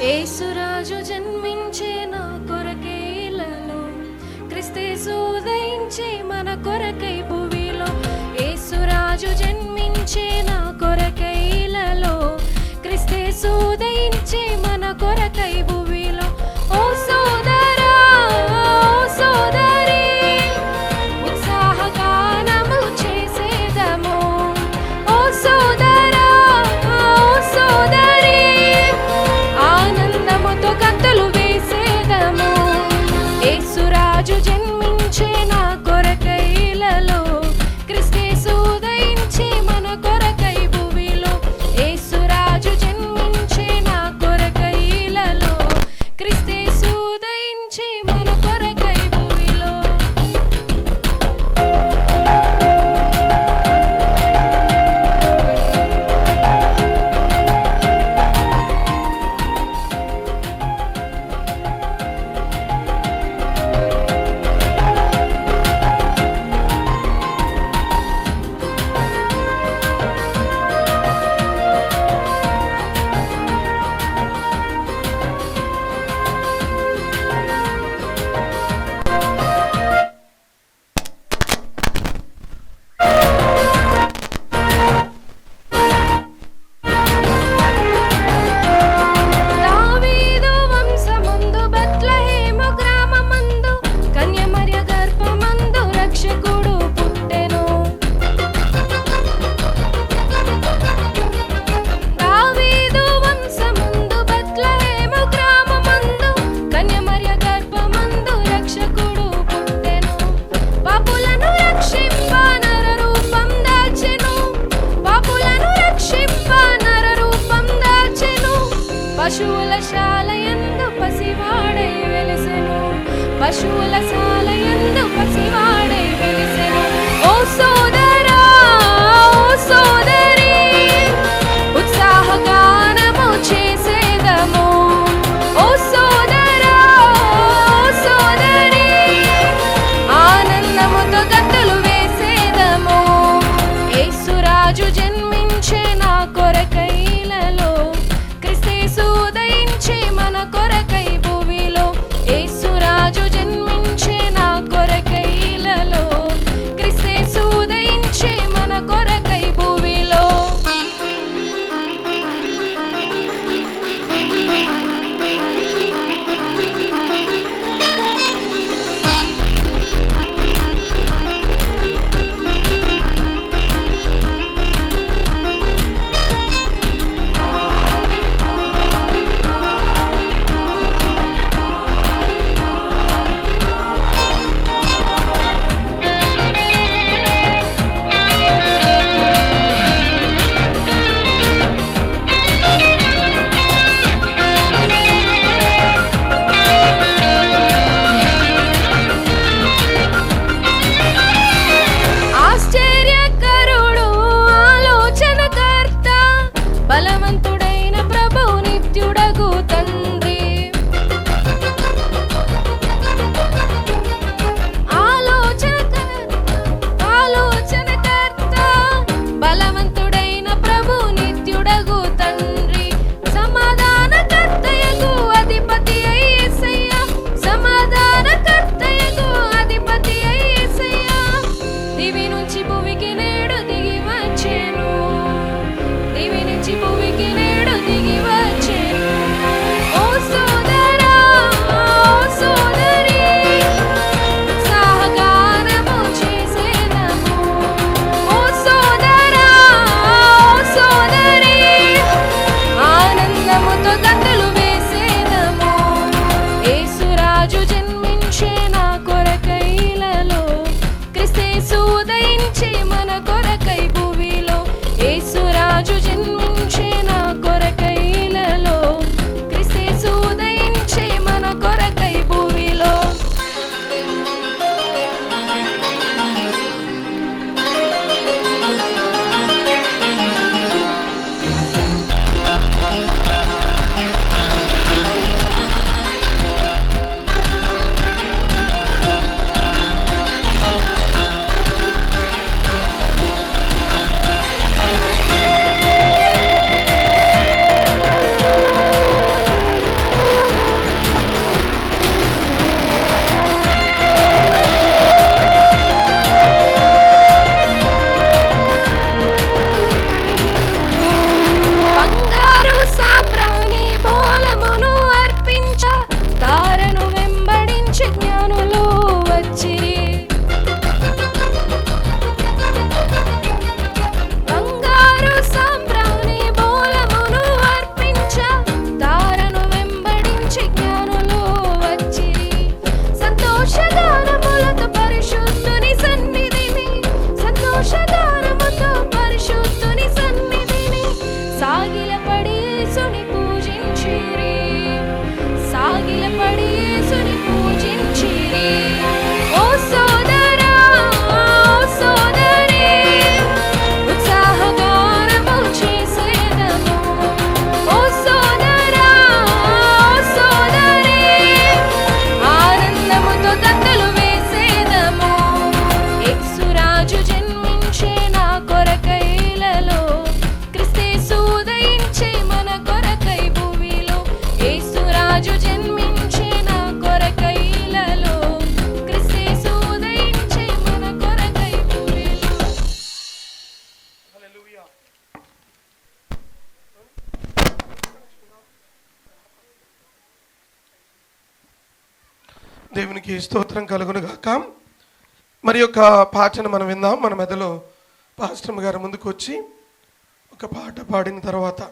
ఏసురాజు జన్మించే నా కొరకే ఇలాలో క్రిస్తేసు మన కొరకై భూమిలో ఏసురాజు జన్మించే నా కొరకై ఇలాలో క్రిస్తేసు మన కొర tipo beginning. దేవునికి స్తోత్రం కలుగును గాక మరి యొక్క పాటను మనం విందాం. మన మెదలో పాశ్రమ గారు ముందుకు వచ్చి ఒక పాట పాడిన తర్వాత.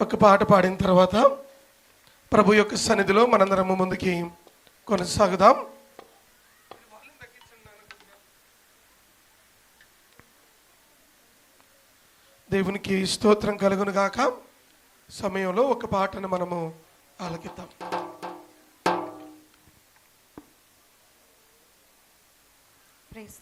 ఒక పాట పాడిన తర్వాత ప్రభు యొక్క సన్నిధిలో మనందరము ముందుకి కొనసాగుదాం. దేవునికి స్తోత్రం కలుగును గాక సమయంలో ఒక పాటను మనము ఆలకిద్దాం. ప్రైజ్